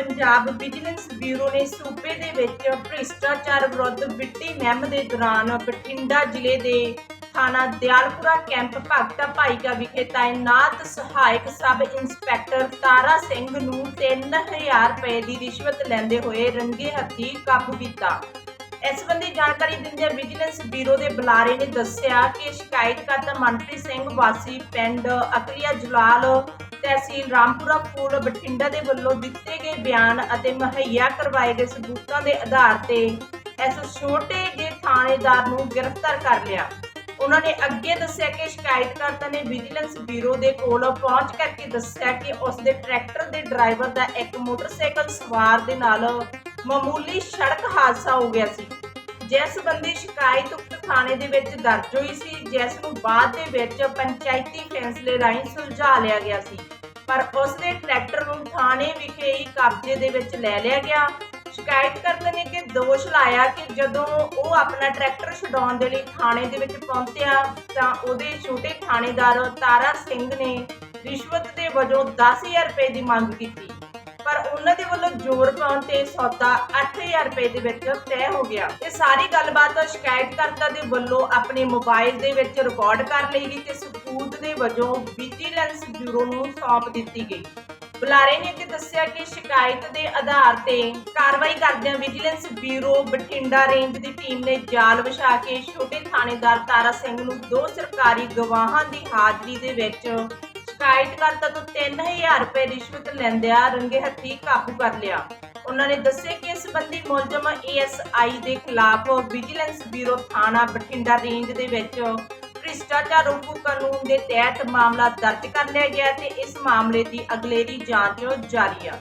Punjab vigilance bureau ਨੇ ਸੂਬੇ ਦੇ ਵਿੱਚ ਭ੍ਰਿਸ਼ਟਾਚਾਰ ਵਿਰੁੱਧ ਵਿੱਢੀ ਮੁਹਿੰਮ ਦੇ ਦੌਰਾਨ ਬਠਿੰਡਾ ਜ਼ਿਲ੍ਹੇ ਦੇ ਥਾਣਾ ਦਿਆਲਪੁਰਾ ਕੈਂਪ ਭਗਤਾ ਭਾਈਕਾ ਵਿਖੇ ਤਾਇਨਾਤ ਸਹਾਇਕ ਸਬ ਇੰਸਪੈਕਟਰ ਤਾਰਾ ਸਿੰਘ ਨੂੰ 3000 ਰੁਪਏ ਦੀ ਰਿਸ਼ਵਤ ਲੈਂਦੇ ਹੋਏ ਰੰਗੇ ਹੱਥੀਂ ਕਾਬੂ ਕੀਤਾ। ਇਸ ਸੰਬੰਧੀ ਜਾਣਕਾਰੀ ਦਿੰਦਿਆਂ ਵਿਜੀਲੈਂਸ ਬਿਊਰੋ ਦੇ ਬੁਲਾਰੇ ਨੇ ਦੱਸਿਆ ਕਿ ਸ਼ਿਕਾਇਤਕਰਤਾ ਮਨਪ੍ਰੀਤ ਸਿੰਘ ਵਾਸੀ, ਪਿੰਡ ਅਕਰੀਆ ਜਲਾਲ ਤਹਿਸੀਲ ਰਾਮਪੁਰਾ ਫੂਲ ਬਠਿੰਡਾ ਦੇ ਵੱਲੋਂ ਦਿੱਤੇ ਗਏ ਬਿਆਨ ਅਤੇ ਮੁਹੱਈਆ ਕਰਵਾਏ ਗਏ ਸਬੂਤਾਂ ਦੇ ਆਧਾਰ ਤੇ ਇਸ ਛੋਟੇ ਜਿਹੇ ਥਾਣੇਦਾਰ ਨੂੰ ਗ੍ਰਿਫਤਾਰ ਕਰ ਲਿਆ। ਉਹਨਾਂ ਨੇ ਅੱਗੇ ਦੱਸਿਆ ਕਿ ਸ਼ਿਕਾਇਤਕਰਤਾ ਨੇ ਵਿਜੀਲੈਂਸ ਬਿਊਰੋ ਦੇ ਕੋਲ ਪਹੁੰਚ ਕਰਕੇ ਦੱਸਿਆ ਕਿ ਉਸ ਦੇ ਟਰੈਕਟਰ ਦੇ ਡਰਾਈਵਰ ਦਾ ਇੱਕ ਮੋਟਰਸਾਈਕਲ ਸਵਾਰ ਦੇ ਨਾਲ ਮਾਮੂਲੀ ਸੜਕ ਹਾਦਸਾ ਹੋ ਗਿਆ ਸੀ। ਜਿਸ ਸੰਬੰਧੀ ਸ਼ਿਕਾਇਤ ਉਕਤ ਥਾਣੇ ਦੇ ਵਿੱਚ ਦਰਜ ਹੋਈ ਸੀ, ਜਿਸ ਨੂੰ ਬਾਅਦ ਦੇ ਵਿੱਚ ਪੰਚਾਇਤੀ ਫੈਸਲੇ ਰਾਹੀਂ ਸੁਲਝਾ ਲਿਆ ਗਿਆ ਸੀ। ਪਰ ਉਸ ਦੇ ਟਰੈਕਟਰ ਨੂੰ ਥਾਣੇ ਵਿਖੇ ਹੀ ਕਬਜ਼ੇ ਦੇ ਵਿੱਚ ਲੈ ਲਿਆ ਗਿਆ। ਸ਼ਿਕਾਇਤਕਰਤਾ ਨੇ ਕਿ ਦੋਸ਼ ਲਾਇਆ ਕਿ ਜਦੋਂ ਉਹ ਆਪਣਾ ਟਰੈਕਟਰ ਛਡਾਉਣ ਦੇ ਲਈ ਥਾਣੇ ਦੇ ਵਿੱਚ ਪਹੁੰਚਿਆ, ਤਾਂ ਉਹਦੇ ਛੋਟੇ ਥਾਣੇਦਾਰ ਤਾਰਾ ਸਿੰਘ ਨੇ ਰਿਸ਼ਵਤ ਦੇ ਵਜੋਂ 10000 ਰੁਪਏ ਦੀ ਮੰਗ ਕੀਤੀ। ਪਰ ਉਹਨਾਂ ਦੇ ਵੱਲੋਂ ਜ਼ੋਰ ਪਾਉਣ ਤੇ ਸੌਦਾ 8000 ਰੁਪਏ ਦੇ ਵਿੱਚ ਤੈਅ ਹੋ ਗਿਆ। ਇਹ ਸਾਰੀ ਗੱਲਬਾਤ ਸ਼ਿਕਾਇਤਕਰਤਾ ਦੇ ਵੱਲੋਂ ਆਪਣੇ ਮੋਬਾਈਲ ਦੇ ਵਿੱਚ ਰਿਕਾਰਡ ਕਰ ਲਈ ਗਈ ਤੇ ਸਬੂਤ ਦੇ ਵਜੋਂ ਵਿਜੀਲੈਂਸ ਬਿਊਰੋ ਨੂੰ ਸੌਂਪ ਦਿੱਤੀ ਗਈ। ਬੁਲਾਰੇ ਨੇ ਕਿ ਦੱਸਿਆ ਕਿ ਸ਼ਿਕਾਇਤ ਦੇ ਆਧਾਰ ਤੇ ਕਾਰਵਾਈ ਕਰਦਿਆਂ ਵਿਜੀਲੈਂਸ ਬਿਊਰੋ ਬਠਿੰਡਾ ਰੇਂਜ ਦੀ ਟੀਮ ਨੇ ਜਾਲ ਵਿਛਾ ਕੇ ਛੋਟੇ ਥਾਣੇਦਾਰ ਤਾਰਾ ਸਿੰਘ ਨੂੰ ਦੋ ਸਰਕਾਰੀ ਗਵਾਹਾਂ ਦੀ ਹਾਜ਼ਰੀ ਦੇ ਵਿੱਚ ਸ਼ਿਕਾਇਤਕਰਤਾ ਤੋਂ 3000 ਰੁਪਏ ਰਿਸ਼ਵਤ ਲੈਂਦਿਆਂ ਰੰਗੇ ਹੱਥੀਂ ਕਾਬੂ ਕਰ ਲਿਆ। ਉਹਨਾਂ ਨੇ ਦੱਸਿਆ ਕਿ ਇਸ ਸੰਬੰਧੀ ਮੁਲਜ਼ਮ ਏਐਸਆਈ ਦੇ ਖਿਲਾਫ ਵਿਜੀਲੈਂਸ ਬਿਊਰੋ ਥਾਣਾ ਬਠਿੰਡਾ ਰੇਂਜ ਦੇ ਵਿੱਚ ਭ੍ਰਿਸ਼ਟਾਚਾਰ ਰੋਕੂ ਕਾਨੂੰਨ ਦੇ ਤਹਿਤ ਮਾਮਲਾ ਦਰਜ ਕਰ ਲਿਆ ਗਿਆ ਤੇ ਇਸ ਮਾਮਲੇ ਦੀ ਅਗਲੇਰੀ ਜਾਂਚ ਜਾਰੀ ਆ।